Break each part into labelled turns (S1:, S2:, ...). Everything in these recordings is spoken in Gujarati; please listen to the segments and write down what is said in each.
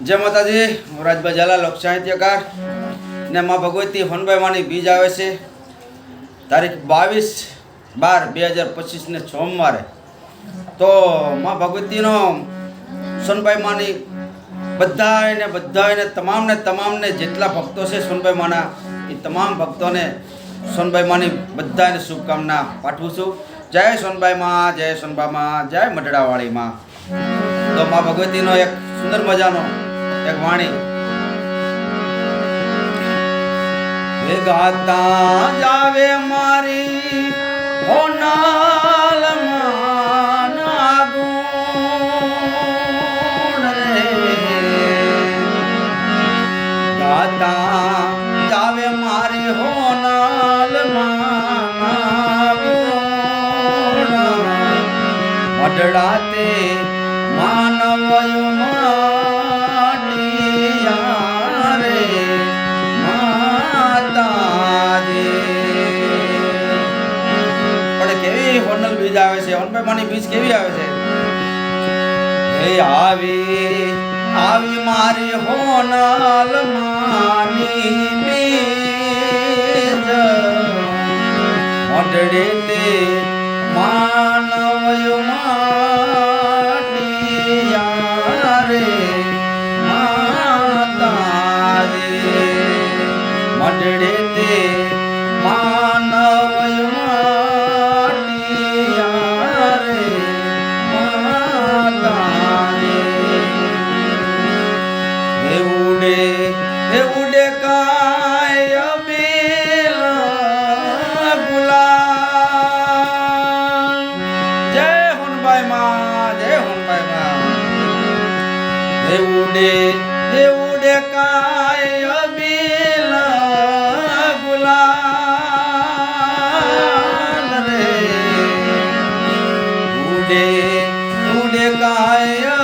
S1: જય માતાજી હું રાજભાઈ ઝાલા લોક સાહિત્યકાર. ને માં ભગવતી હનભાઈ માની બીજ આવે છે. તારીખ બાવીસ બાર બે હજાર પચીસને સોમવારે. તો માં ભગવતીનો સોનભાઈ માની બધાને બધાને તમામને તમામને જેટલા ભક્તો છે સોનભાઈ માના એ તમામ ભક્તોને સોનભાઈ માની બધાને શુભકામના પાઠવું છું. જય સોનભાઈ માં જય સોનભાઈ માં જય મઢડાવાળી માં તો માં ભગવતીનો એક સુંદર મજાનો એક વાણી. ગાતા જાવે મારી હોનાલ માના ગુણ રે. ગાતા જાવે મારી હોનાલ માના ગુણ મઢડાતે માનવયો છે? હોનભાઈ માની બીજ કેવી આવે છે? હે આવી આવી મારી હોનાલ માની બીજ. મોઢડે તે માનવયો માટી રે મોઢડે તે માનવયો ઉડે હે ઉડે કાય બેલ ગુલાલ જય હુનભાઈ માં, જય હુનભાઈ માં. હે ઉડે હે ઉડે કાય બેલ ગુલાલ રે ઉડે ઉડે કાય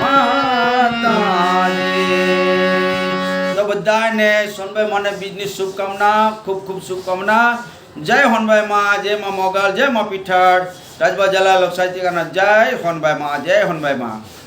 S1: માતાજી તો બધાને સોનભાઈ માને બીજની શુભકામના, ખૂબ ખૂબ શુભકામના. જય હોનભાઈ માં, જય માં મોગલ, જય માં પીઠળ. રાજભા જલા લોક સાહિત્યકારના જય હોનભાઈ માં, જય હોનભાઈ માં.